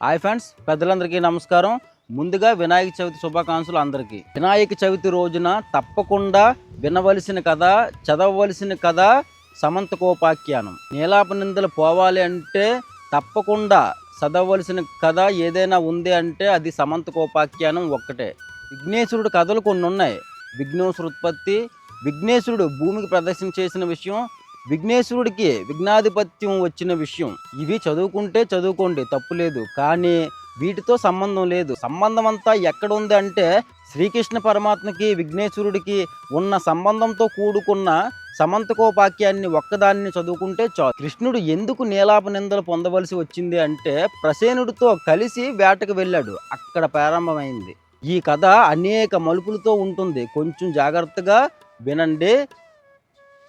Hi friends పెద్దలందరికీ నమస్కారం. ముందుగా వినాయక చవితి శుభాకాంక్షలు అందరికీ. వినాయక చవితి రోజున తప్పకుండా వినవలసిన కథ చదవవలసిన కథ సమంతకోపాఖ్యానం. నీలాప నిందలు పోవాలి అంటే తప్పకుండా చదవవలసిన కథ ఏదైనా ఉంది అంటే అది సమంతకోపాఖ్యానం ఒక్కటే. విఘ్నేశ్వరుడు కథలు కొన్ని ఉన్నాయి విఘ్నేశ్వరుత్పత్తి విఘ్నేశ్వరుడు భూమికి ప్రదర్శన చేసిన విషయం విఘ్నేశ్వరుడికి విఘ్నాధిపత్యం వచ్చిన విషయం. ఇవి చదువుకుంటే చదువుకోండి తప్పు లేదు. కానీ వీటితో సంబంధం లేదు. సంబంధం అంతా ఎక్కడ ఉంది అంటే శ్రీకృష్ణ పరమాత్మకి విఘ్నేశ్వరుడికి ఉన్న సంబంధంతో కూడుకున్న సమంతకోపాక్యాన్ని ఒక్కదాన్ని చదువుకుంటే చాలు. కృష్ణుడు ఎందుకు నీలాప నిందలు పొందవలసి వచ్చింది అంటే ప్రసేనుడితో కలిసి వేటకు వెళ్ళాడు. అక్కడ ప్రారంభమైంది. ఈ కథ అనేక మలుపులతో ఉంటుంది. కొంచెం జాగ్రత్తగా వినండి.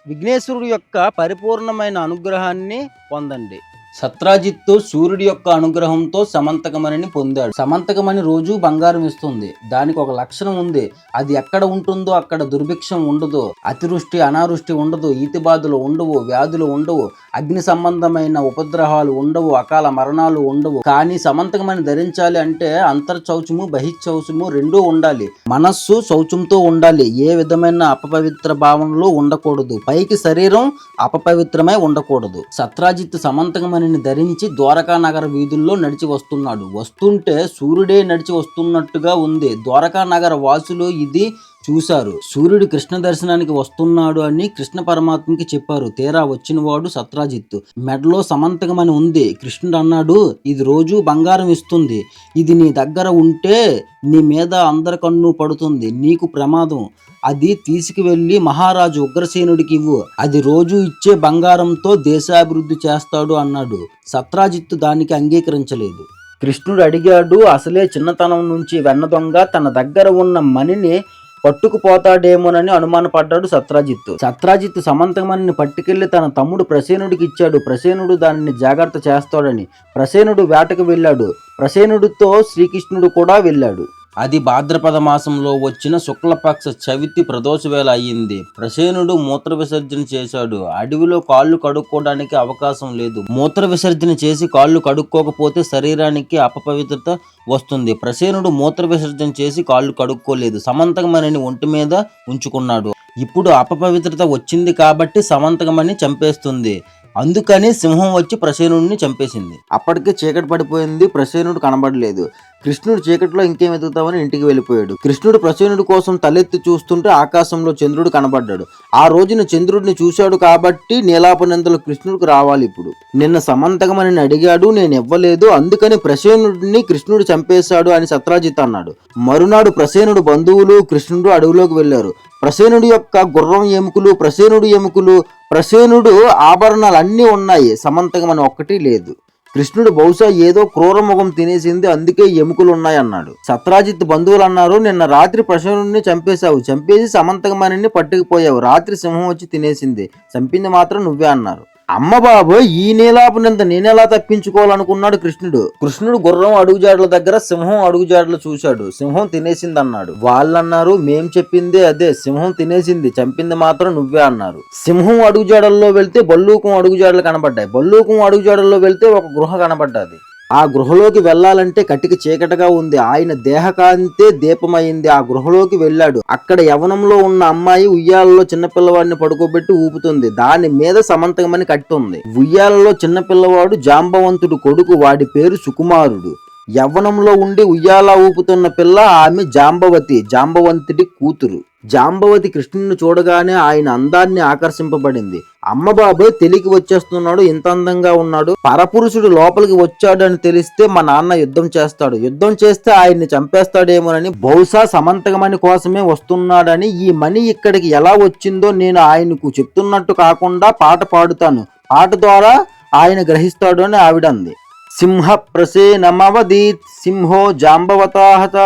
విఘ్నేశ్వరుడు యొక్క పరిపూర్ణమైన అనుగ్రహాన్ని పొందండి. సత్రాజిత్తు సూర్యుడి యొక్క అనుగ్రహంతో సమంతకమణిని పొందాడు. సమంతకమణి రోజు బంగారం ఇస్తుంది. దానికి ఒక లక్షణం ఉంది. అది ఎక్కడ ఉంటుందో అక్కడ దుర్భిక్షం ఉండదు. అతివృష్టి అనావృష్టి ఉండదు. ఈతి బాధలు ఉండవు. వ్యాధులు ఉండవు. అగ్ని సంబంధమైన ఉపద్రవాలు ఉండవు. అకాల మరణాలు ఉండవు. కానీ సమంతకమణి ధరించాలి అంటే అంతర్చౌచము బహిర్చౌచము రెండూ ఉండాలి. మనస్సు శౌచంతో ఉండాలి. ఏ విధమైన అపపవిత్ర భావంలో ఉండకూడదు. పైకి శరీరం అపపవిత్రమై ఉండకూడదు. సత్రాజిత్ సమంతకమణిని ధరించి ద్వారకా నగర వీధుల్లో నడిచి వస్తున్నాడు. వస్తుంటే సూర్యుడే నడిచి వస్తున్నట్టుగా ఉంది. ద్వారకా నగర వాసులు ఇది చూశారు. సూర్యుడు కృష్ణ దర్శనానికి వస్తున్నాడు అని కృష్ణ పరమాత్మకి చెప్పారు. తీరా వచ్చినవాడు సత్రాజిత్. మెడలో సమంతకమని ఉంది. కృష్ణుడు అన్నాడు ఇది రోజు బంగారం ఇస్తుంది. ఇది నీ దగ్గర ఉంటే నీ మీద అందరి కన్ను పడుతుంది. నీకు ప్రమాదం. అది తీసుకువెళ్ళి మహారాజు ఉగ్రసేనుడికి ఇవ్వు. అది రోజు ఇచ్చే బంగారంతో దేశాభివృద్ధి చేస్తాడు అన్నాడు. సత్రాజిత్తు దానికి అంగీకరించలేదు. కృష్ణుడు అడిగాడు అసలే చిన్నతనం నుంచి వెన్న దొంగ తన దగ్గర ఉన్న మణిని పట్టుకుపోతాడేమోనని అనుమానపడ్డాడు సత్రాజిత్తు. సత్రాజిత్తు సమంతమణిని పట్టుకెళ్ళి తన తమ్ముడు ప్రసేనుడికి ఇచ్చాడు. ప్రసేనుడు దానిని జాగ్రత్త చేస్తాడని. ప్రసేనుడు వేటకు వెళ్ళాడు. ప్రసేనుడితో శ్రీకృష్ణుడు కూడా వెళ్ళాడు. అది భాద్రపద మాసంలో వచ్చిన శుక్లపక్ష చవితి ప్రదోషవేళ అయ్యింది. ప్రసేనుడు మూత్ర విసర్జన చేశాడు. అడవిలో కాళ్ళు కడుక్కోవడానికి అవకాశం లేదు. మూత్ర విసర్జన చేసి కాళ్ళు కడుక్కోకపోతే శరీరానికి అపపవిత్రత వస్తుంది. ప్రసేనుడు మూత్ర విసర్జన చేసి కాళ్ళు కడుక్కోలేదు. సమంతకమణిని ఒంటి మీద ఉంచుకున్నాడు. ఇప్పుడు అపపవిత్రత వచ్చింది కాబట్టి సమంతకమణి చంపేస్తుంది. అందుకని సింహం వచ్చి ప్రసేనుడిని చంపేసింది. అప్పటికే చీకటి పడిపోయింది ప్రసేనుడు కనబడలేదు. కృష్ణుడు చీకటిలో ఇంకేం వెతుకుతామని ఇంటికి వెళ్ళిపోయాడు. కృష్ణుడు ప్రసేనుడి కోసం తలెత్తి చూస్తుంటే ఆకాశంలో చంద్రుడు కనబడ్డాడు. ఆ రోజున చంద్రుడిని చూశాడు కాబట్టి నీలాపనందలు కృష్ణుడికి రావాలి ఇప్పుడు. నిన్న సమంతకమని అడిగాడు నేను ఇవ్వలేదు. అందుకని ప్రసేనుడిని కృష్ణుడు చంపేశాడు అని సత్రాజిత్ అన్నాడు. మరునాడు ప్రసేనుడు బంధువులు కృష్ణుడు అడవిలోకి వెళ్ళారు. ప్రసేనుడి యొక్క గుర్రం ఎముకలు ప్రసేనుడి ఎముకలు ప్రసేనుడు ఆభరణాలు అన్నీ ఉన్నాయి అని ఒక్కటి లేదు. కృష్ణుడు బహుశా ఏదో క్రూర ముఖం తినేసింది. అందుకే ఎముకలు ఉన్నాయన్నాడు సత్రాజిత్ బంధువులు అన్నారు నిన్న రాత్రి ప్రసేనుడిని చంపేశావు. చంపేసి సమంతకమణిని పట్టుకుపోయావు. రాత్రి సింహం వచ్చి తినేసింది. చంపింది మాత్రం నువ్వే అన్నారు. అమ్మ బాబోయ్ ఈ నీలాపనంత నేనెలా తప్పించుకోవాలనుకున్నాడు కృష్ణుడు? కృష్ణుడు గుర్రం అడుగుజాడల దగ్గర సింహం అడుగుజాడలు చూశాడు. సింహం తినేసింది అన్నాడు వాళ్ళన్నారు మేం చెప్పిందే అదే సింహం తినేసింది చంపింది మాత్రం నువ్వే అన్నారు. సింహం అడుగుజాడల్లో వెళ్తే బల్లూకం అడుగుజాడలు కనబడ్డాయి. బల్లూకం అడుగుజాడల్లో వెళ్తే ఒక గృహ కనబడ్డది. ఆ గృహలోకి వెళ్ళాలంటే కటిక చీకటిగా ఉంది. ఆయన దేహకాంతే దీపమైంది. ఆ గృహలోకి వెళ్ళాడు. అక్కడ యవనంలో ఉన్న అమ్మాయి ఉయ్యాలలో చిన్నపిల్లవాడిని పడుకోబెట్టి ఊపుతుంది. దాని మీద సమంతకమని కట్టుంది. ఉయ్యాలలో చిన్నపిల్లవాడు జాంబవంతుడు కొడుకు. వాడి పేరు సుకుమారుడు. యవ్వనంలో ఉండి ఉయ్యాల ఊపుతున్న పిల్ల ఆమె జాంబవతి జాంబవంతుడి కూతురు. జాంబవతి కృష్ణుని చూడగానే ఆయన అందాన్ని ఆకర్షింపబడింది. అమ్మ బాబాయ్ తెలికి వచ్చేస్తున్నాడు ఇంత అందంగా ఉన్నాడు. పరపురుషుడు లోపలికి వచ్చాడని తెలిస్తే మా నాన్న యుద్ధం చేస్తాడు. యుద్ధం చేస్తే ఆయన్ని చంపేస్తాడేమోనని బహుశా సమంతకమణి కోసమే వస్తున్నాడని ఈ మణి ఇక్కడికి ఎలా వచ్చిందో నేను ఆయనకు చెప్తున్నట్టు కాకుండా పాట పాడుతాను. పాట ద్వారా ఆయన గ్రహిస్తాడు అని ఆవిడంది. సింహప్రసేనమవదీత్ సింహో జాంబవతాహత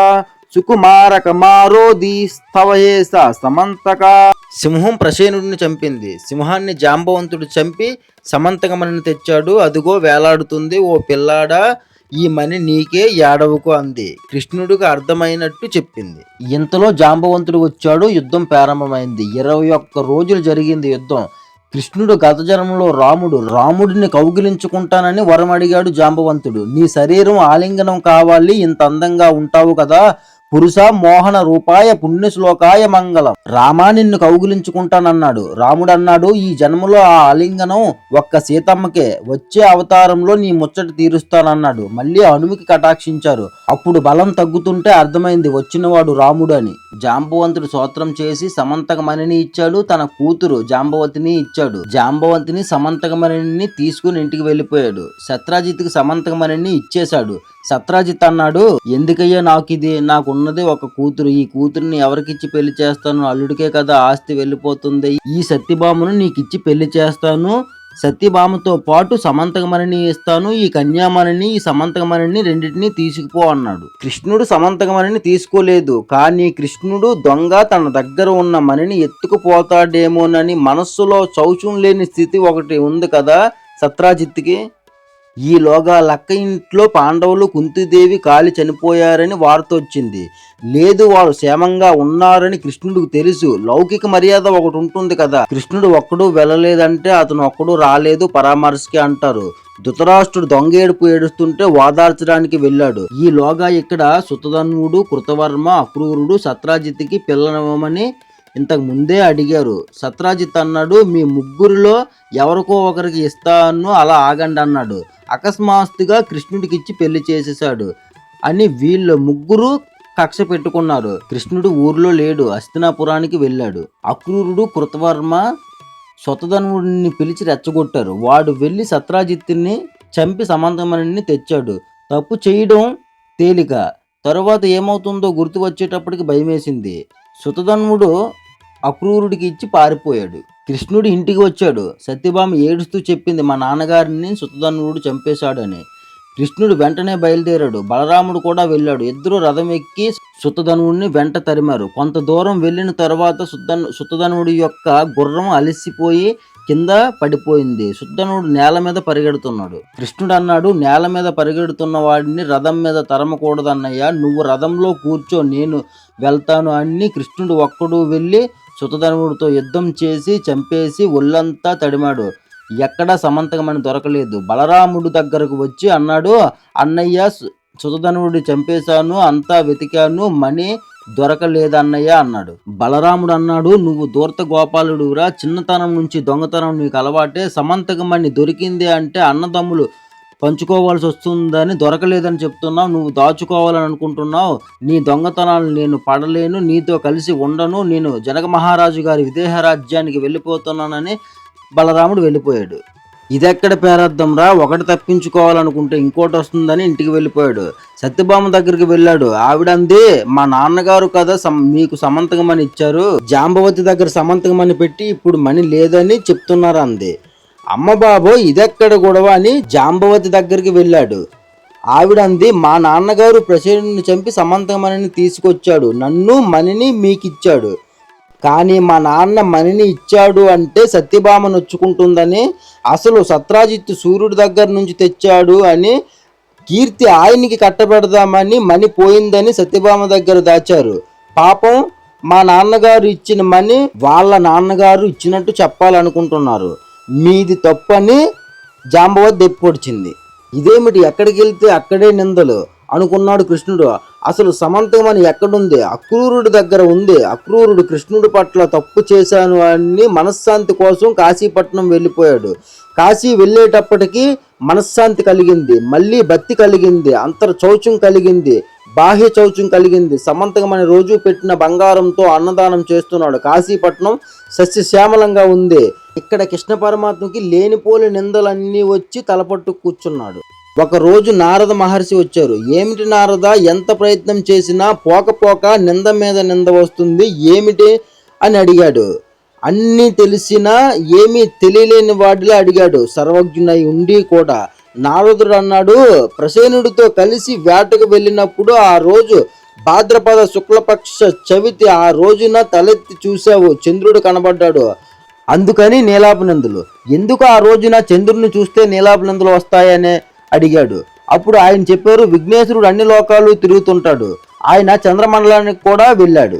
సుకుమారక మారోది స్థవయేస సమంతక సింహం ప్రసేనుడిని చంపింది. సింహాన్ని జాంబవంతుడు చంపి సమంతకమణిని తెచ్చాడు. అదిగో వేలాడుతుంది ఓ పిల్లాడా ఈ మని నీకే ఏడవకు అంది. కృష్ణుడికి అర్థమైనట్టు చెప్పింది. ఇంతలో జాంబవంతుడు వచ్చాడు యుద్ధం ప్రారంభమైంది. ఇరవై ఒక్క రోజులు జరిగింది యుద్ధం. కృష్ణుడు గత జన్మలో రాముడు రాముడిని కౌగిలించుకుంటానని వరం అడిగాడు జాంబవంతుడు. నీ శరీరం ఆలింగనం కావాలి ఇంత అందంగా ఉంటావు కదా పురుష మోహన రూపాయ పుణ్యశ్లోకాయ మంగళం. రామా నిన్ను కౌగిలించుకుంటానన్నాడు. రాముడు అన్నాడు ఈ జన్మలో ఆ ఆలింగనం ఒక్క సీతమ్మకే. వచ్చే అవతారంలో నీ ముచ్చట తీరుస్తానన్నాడు. మళ్ళీ అణువుకి కటాక్షించారు. అప్పుడు బలం తగ్గుతుంటే అర్థమైంది వచ్చినవాడు రాముడు అని జాంబవంతుడు సోత్రం చేసి సమంతకమణిని ఇచ్చాడు. తన కూతురు జాంబవతిని ఇచ్చాడు. జాంబవంతిని సమంతకమణిని తీసుకుని ఇంటికి వెళ్ళిపోయాడు. సత్రాజిత్కి సమంతకమణిని ఇచ్చేశాడు. సత్రాజిత్ అన్నాడు ఎందుకయ్యా నాకు ఇది నాకు ఉన్నది ఒక కూతురు. ఈ కూతురుని ఎవరికిచ్చి పెళ్ళి చేస్తాను? అల్లుడికే కదా ఆస్తి వెళ్ళిపోతుంది. ఈ సత్యభామను నీకిచ్చి పెళ్ళి చేస్తాను. సత్యభామతో పాటు సమంతకమణిని ఇస్తాను. ఈ కన్యామణిని ఈ సమంతకమణిని రెండింటిని తీసుకుపో అన్నాడు. కృష్ణుడు సమంతకమణిని తీసుకోలేదు. కానీ కృష్ణుడు దొంగ తన దగ్గర ఉన్న మణిని ఎత్తుకుపోతాడేమోనని మనస్సులో చౌచం లేని స్థితి ఒకటి ఉంది కదా సత్రాజిత్కి ఈలోగా లక్క ఇంట్లో పాండవులు కుంతిదేవి కాలి చనిపోయారని వార్త వచ్చింది లేదు వారు క్షేమంగా ఉన్నారని కృష్ణుడికి తెలుసు. లౌకిక మర్యాద ఒకటి ఉంటుంది కదా. కృష్ణుడు ఒక్కడు వెళ్ళలేదంటే అతను ఒక్కడు రాలేదు పరామర్శకి అంటారు. ధృతరాష్ట్రుడు దొంగ ఏడుపు ఏడుస్తుంటే వాదార్చడానికి వెళ్ళాడు. ఈలోగా ఇక్కడ సుతధన్వుడు కృతవర్మ అక్రూరుడు సత్రాజిత్కి పిల్లనివ్వమని ఇంతకు ముందే అడిగారు సత్రాజిత్ అన్నాడు మీ ముగ్గురిలో ఎవరికో ఒకరికి ఇస్తాను అలా ఆగండి అన్నాడు. అకస్మాత్తుగా కృష్ణుడికి ఇచ్చి పెళ్ళి చేసేశాడు అని వీళ్ళు ముగ్గురు కక్ష పెట్టుకున్నారు. కృష్ణుడు ఊర్లో లేడు హస్తినాపురానికి వెళ్ళాడు. అక్రూరుడు కృతవర్మ స్వతధనుడిని పిలిచి రెచ్చగొట్టారు. వాడు వెళ్ళి సత్రాజిత్ని చంపి సమంతమణిని తెచ్చాడు. తప్పు చేయడం తేలిక. తరువాత ఏమవుతుందో గుర్తు వచ్చేటప్పటికి భయమేసింది. సుతధన్ముడు అక్రూరుడికి ఇచ్చి పారిపోయాడు. కృష్ణుడు ఇంటికి వచ్చాడు. సత్యభామ ఏడుస్తూ చెప్పింది మా నాన్నగారిని సుతధన్వుడు చంపేశాడని. కృష్ణుడు వెంటనే బయలుదేరాడు. బలరాముడు కూడా వెళ్ళాడు. ఇద్దరు రథం ఎక్కి సుతధనువుడిని వెంట తరిమారు. కొంత దూరం వెళ్ళిన తర్వాత సుతన్ సుతధనువుడి యొక్క గుర్రం అలసిపోయి కింద పడిపోయింది. సుద్ధనుడు నేల మీద పరిగెడుతున్నాడు. కృష్ణుడు అన్నాడు నేల మీద పరిగెడుతున్న వాడిని రథం మీద తరమకూడదన్నయ్యా. నువ్వు రథంలో కూర్చో నేను వెళ్తాను అని కృష్ణుడు ఒక్కడు వెళ్ళి శుతధనుడితో యుద్ధం చేసి చంపేసి ఒళ్ళంతా తడిమాడు. ఎక్కడా సమంతకమని దొరకలేదు. బలరాముడు దగ్గరకు వచ్చి అన్నాడు అన్నయ్య సు- చంపేశాను అంతా వెతికాను మణి దొరకలేదన్నయ్య అన్నాడు. బలరాముడు అన్నాడు నువ్వు దూర్త గోపాలుడురా చిన్నతనం నుంచి దొంగతనం నీకు అలవాటే సమంతకమణి దొరికింది అంటే అన్నదమ్ములు పంచుకోవాల్సి వస్తుందని దొరకలేదని చెప్తున్నావు నువ్వు దాచుకోవాలని అనుకుంటున్నావు నీ దొంగతనాలు నేను పడలేను నీతో కలిసి ఉండను నేను జనక మహారాజు గారి విదేహ రాజ్యానికి వెళ్ళిపోతున్నానని బలరాముడు వెళ్ళిపోయాడు. ఇదెక్కడ పేరార్థం రా ఒకటి తప్పించుకోవాలనుకుంటే ఇంకోటి వస్తుందని ఇంటికి వెళ్ళిపోయాడు. సత్యభామ దగ్గరికి వెళ్ళాడు. ఆవిడంది మా నాన్నగారు కదా మీకు సమంతకమని ఇచ్చారు. జాంబవతి దగ్గర సమంతకమని పెట్టి ఇప్పుడు మనీ లేదని చెప్తున్నారు అంది అమ్మ బాబో ఇదెక్కడ గొడవ అని జాంబవతి దగ్గరికి వెళ్ళాడు. ఆవిడంది మా నాన్నగారు ప్రసేనుని చంపి సమంతకమణిని తీసుకొచ్చాడు. నన్ను మణిని మీకిచ్చాడు. కానీ మా నాన్న మణిని ఇచ్చాడు అంటే సత్యభామ నొచ్చుకుంటుందని అసలు సత్రాజిత్తు సూర్యుడి దగ్గర నుంచి తెచ్చాడు అని కీర్తి ఆయనకి కట్టబెడదామని మణి పోయిందని సత్యభామ దగ్గర దాచారు. పాపం మా నాన్నగారు ఇచ్చిన మణి వాళ్ళ నాన్నగారు ఇచ్చినట్టు చెప్పాలనుకుంటున్నారు. మీది తప్పని జాంబవతి దెప్పొడిచింది. ఇదేమిటి? ఎక్కడికి వెళ్తే అక్కడే నిందలు. అనుకున్నాడు కృష్ణుడు. అసలు సమంతమని ఎక్కడుంది? అక్రూరుడి దగ్గర ఉంది. అక్రూరుడు కృష్ణుడి పట్ల తప్పు చేశాను అని మనశ్శాంతి కోసం కాశీపట్నం వెళ్ళిపోయాడు. కాశీ వెళ్ళేటప్పటికీ మనశ్శాంతి కలిగింది. మళ్ళీ భక్తి కలిగింది. అంతర్ చౌచం కలిగింది. బాహ్య చౌచం కలిగింది. సమంతకమని రోజు పెట్టిన బంగారంతో అన్నదానం చేస్తున్నాడు. కాశీపట్నం సస్యశ్యామలంగా ఉంది. ఇక్కడ కృష్ణ పరమాత్మకి లేనిపోని నిందలన్నీ వచ్చి తలపట్టు కూర్చున్నాడు. ఒక రోజు నారద మహర్షి వచ్చారు. ఏమిటి నారద? ఎంత ప్రయత్నం చేసినా పోక పోక నింద మీద నింద వస్తుంది. ఏమిటి? అని అడిగాడు. అన్నీ తెలిసినా ఏమీ తెలియలేని వాడిలా అడిగాడు. సర్వజ్ఞునై ఉండి కూడా నారదుడు అన్నాడు ప్రసేనుడితో కలిసి వేటకు వెళ్ళినప్పుడు ఆ రోజు భాద్రపద శుక్లపక్ష చవితి ఆ రోజున తలెత్తి చూశావు. చంద్రుడు కనబడ్డాడు. అందుకని నీలాపనందులు ఎందుకు ఆ రోజున చంద్రుడిని చూస్తే నీలాపనందులు వస్తాయనే అడిగాడు. అప్పుడు ఆయన చెప్పారు విఘ్నేశ్వరుడు అన్ని లోకాలు తిరుగుతుంటాడు. ఆయన చంద్రమండలానికి కూడా వెళ్ళాడు.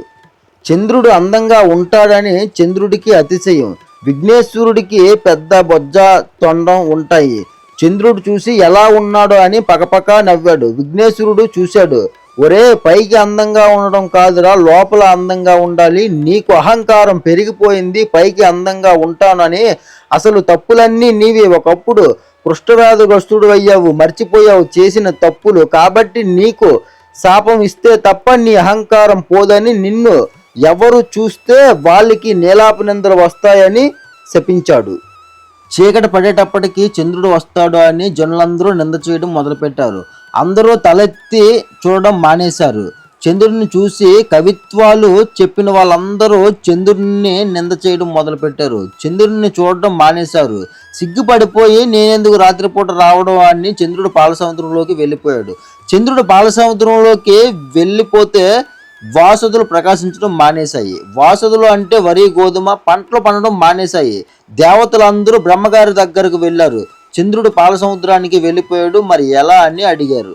చంద్రుడు అందంగా ఉంటాడని చంద్రుడికి అతిశయం. విఘ్నేశ్వరుడికి పెద్ద బొజ్జ తొండం ఉంటాయి. చంద్రుడు చూసి ఎలా ఉన్నాడో అని పకపక నవ్వాడు. విఘ్నేశ్వరుడు చూశాడు ఒరే పైకి అందంగా ఉండడం కాదురా లోపల అందంగా ఉండాలి నీకు అహంకారం పెరిగిపోయింది పైకి అందంగా ఉంటానని అసలు తప్పులన్నీ నీవి. ఒకప్పుడు పృష్ఠవ్యాధిగ్రస్తుడు అయ్యావు మర్చిపోయావు చేసిన తప్పులు. కాబట్టి నీకు శాపం ఇస్తే తప్ప నీ అహంకారం పోదని నిన్ను ఎవరు చూస్తే వాళ్ళకి నీలాపనిందలు వస్తాయని శపించాడు. చీకటి పడేటప్పటికి చంద్రుడు వస్తాడు అని జనులందరూ నింద చేయడం మొదలుపెట్టారు. అందరూ తలెత్తి చూడడం మానేశారు. చంద్రుడిని చూసి కవిత్వాలు చెప్పిన వాళ్ళందరూ చంద్రుడిని నింద చేయడం మొదలుపెట్టారు. చంద్రుడిని చూడడం మానేశారు. సిగ్గుపడిపోయి నేనెందుకు రాత్రిపూట రావడం అని చంద్రుడు పాలసముద్రంలోకి వెళ్ళిపోయాడు. చంద్రుడు పాలసముద్రంలోకి వెళ్ళిపోతే వాసదులు ప్రకాశించడం మానేశాయి. వాసదులు అంటే వరి గోధుమ పంటలు పండడం మానేశాయి. దేవతలందరూ బ్రహ్మగారి దగ్గరకు వెళ్ళారు. చంద్రుడు పాలసముద్రానికి వెళ్ళిపోయాడు. మరి ఎలా అని అడిగారు.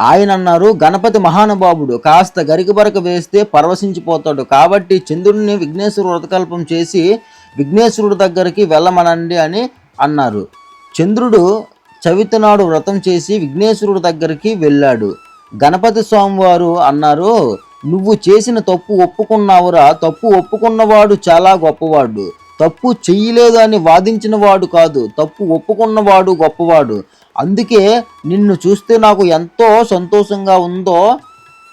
ఆయన అన్నారు గణపతి మహానుభావుడు కాస్త గరికబరక వేస్తే పరవశించిపోతాడు. కాబట్టి చంద్రుడిని విఘ్నేశ్వరుడు వ్రతకల్పం చేసి విఘ్నేశ్వరుడు దగ్గరికి వెళ్ళమనండి అని అన్నారు. చంద్రుడు చవితనాడు వ్రతం చేసి విఘ్నేశ్వరుడు దగ్గరికి వెళ్ళాడు. గణపతి స్వామివారు అన్నారు నువ్వు చేసిన తప్పు ఒప్పుకున్నావురా. తప్పు ఒప్పుకున్నవాడు చాలా గొప్పవాడు. తప్పు చెయ్యలేదు అని వాదించిన వాడు కాదు. తప్పు ఒప్పుకున్నవాడు గొప్పవాడు. అందుకే నిన్ను చూస్తే నాకు ఎంతో సంతోషంగా ఉందో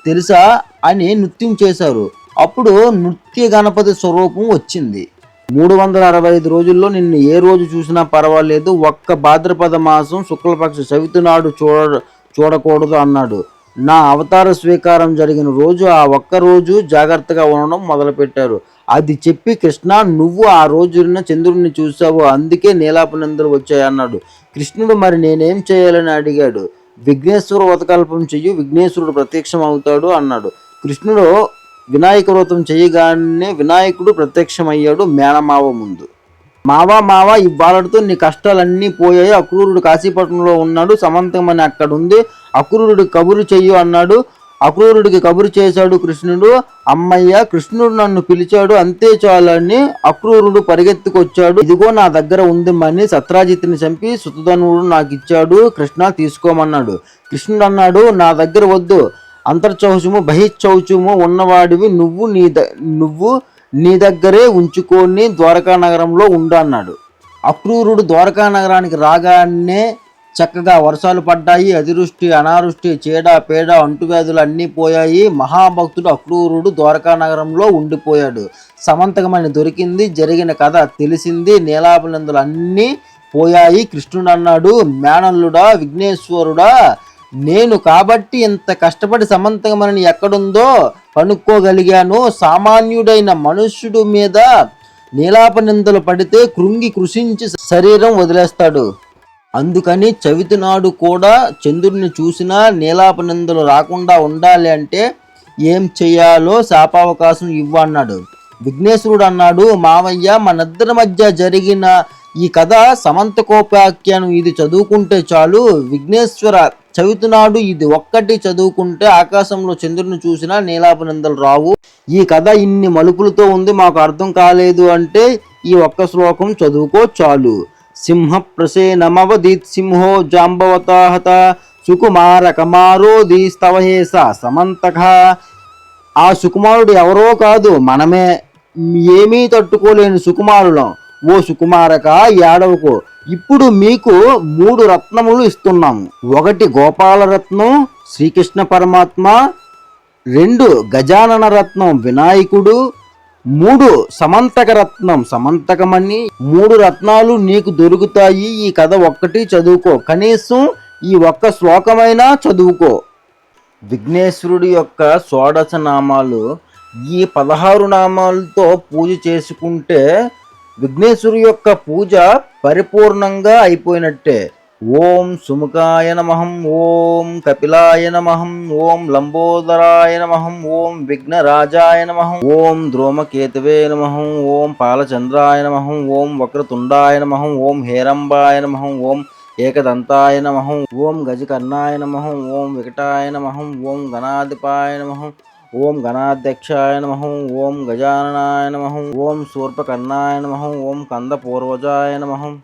తెలుసా అని నృత్యం చేశారు. అప్పుడు నృత్య గణపతి స్వరూపం వచ్చింది. మూడు వందల అరవై ఐదు రోజుల్లో నిన్ను ఏ రోజు చూసినా పర్వాలేదు ఒక్క భాద్రపద మాసం శుక్లపక్ష చవితి నాడు చూడ చూడకూడదు అన్నాడు. నా అవతార స్వీకారం జరిగిన రోజు ఆ ఒక్క రోజు జాగ్రత్తగా ఉండడం మొదలుపెట్టారు. అది చెప్పి కృష్ణ నువ్వు ఆ రోజున చంద్రుడిని చూసావు అందుకే నీలాపనందరు వచ్చాయి అన్నాడు. కృష్ణుడు మరి నేనేం చేయాలని అడిగాడు. విఘ్నేశ్వర వ్రతకల్పం చెయ్యి విఘ్నేశ్వరుడు ప్రత్యక్షం అవుతాడు అన్నాడు. కృష్ణుడు వినాయక వ్రతం చేయగానే వినాయకుడు ప్రత్యక్షమయ్యాడు మేనమావ ముందు. మావా మావా ఇవ్వాలతో నీ కష్టాలన్నీ పోయాయి అక్రూరుడు కాశీపట్నంలో ఉన్నాడు సమంతమని అక్కడ ఉంది అక్రూరుడు కబురు చెయ్యు అన్నాడు. అక్రూరుడికి కబురు చేశాడు కృష్ణుడు అమ్మయ్య కృష్ణుడు నన్ను పిలిచాడు అంతే చాలని అక్రూరుడు పరిగెత్తుకొచ్చాడు. ఇదిగో నా దగ్గర ఉంది మని సత్రాజిత్ని చంపి సుతధనుడు నాకు ఇచ్చాడు కృష్ణ తీసుకోమన్నాడు. కృష్ణుడు అన్నాడు నా దగ్గర వద్దు. అంతర్చౌచము బహిశ్చౌచము ఉన్నవాడివి నువ్వు నీ ద నువ్వు నీ దగ్గరే ఉంచుకొని ద్వారకా నగరంలో ఉండు అన్నాడు. అక్రూరుడు ద్వారకా నగరానికి రాగానే చక్కగా వర్షాలు పడ్డాయి అతివృష్టి అనావృష్టి చీడ పేడ అంటువ్యాధులు అన్నీ పోయాయి. మహాభక్తుడు అక్రూరుడు ద్వారకా నగరంలో ఉండిపోయాడు. సమంతకమని దొరికింది జరిగిన కథ తెలిసింది నీలాభినందులు అన్నీ పోయాయి. కృష్ణుడు అన్నాడు మేనల్లుడా విఘ్నేశ్వరుడా నేను కాబట్టి ఇంత కష్టపడి సమంతకమని ఎక్కడుందో కనుక్కోగలిగాను. సామాన్యుడైన మనుష్యుడు మీద నీలాప నిందలు పడితే కృంగి కృషించి శరీరం వదిలేస్తాడు. అందుకని చవితి నాడు కూడా చంద్రుడిని చూసినా నీలాపనందులు రాకుండా ఉండాలి అంటే ఏం చేయాలో శాపావకాశం ఇవ్వన్నాడు విఘ్నేశ్వరుడు అన్నాడు మావయ్య మనిద్దరి మధ్య జరిగిన ఈ కథ సమంతకోపాఖ్యానం ఇది చదువుకుంటే చాలు. విఘ్నేశ్వర చవితి నాడు ఇది ఒక్కటి చదువుకుంటే ఆకాశంలో చంద్రుని చూసినా నీలాపనందలు రావు. ఈ కథ ఇన్ని మలుపులతో ఉంది మాకు అర్థం కాలేదు అంటే ఈ ఒక్క శ్లోకం చదువుకో చాలు. సింహప్రసేనమవదీత్ సింహో జాంబవతాహత సుకుమార కమారో స్తవహేస సమంతక ఆ సుకుమారుడు ఎవరో కాదు మనమే ఏమీ తట్టుకోలేని సుకుమారులం ఓ సుకుమారక ఏడవకు ఇప్పుడు మీకు మూడు రత్నములు ఇస్తున్నాము ఒకటి గోపాలరత్నం శ్రీకృష్ణ పరమాత్మ రెండు గజానన రత్నం వినాయకుడు మూడు సమంతక రత్నం సమంతకమని మూడు రత్నాలు నీకు దొరుకుతాయి. ఈ కథ ఒక్కటి చదువుకో. కనీసం ఈ ఒక్క శ్లోకమైనా చదువుకో. విఘ్నేశ్వరుడి యొక్క షోడశ నామాలు ఈ పదహారు నామాలతో పూజ చేసుకుంటే విఘ్నేశ్వరు యొక్క పూజ పరిపూర్ణంగా అయిపోయినట్టే. ఓం సుముఖాయ నమహం ఓం కపిలాయ నమహం ఓం లంబోదరాయ నమహం ఓం విఘ్నరాజాయ నమహం ఓం ధ్రువమకేతవే నమహం ఓం పాలచంద్రాయ నమహం ఓం వక్రతుండాయ నమహం ఓం హేరంబాయ నమహం ఓం ఏకదంతాయ నమహం ఓం గజకర్ణాయ నమహం ఓం వికటాయ నమహం ఓం గణాధిపాయ నమహం ఓం గణాధ్యక్షాయ నమహం ఓం గజాననాయ నమహం ఓం శూర్పకర్ణాయ నమహం ఓం కందపూర్వజాయ నమహం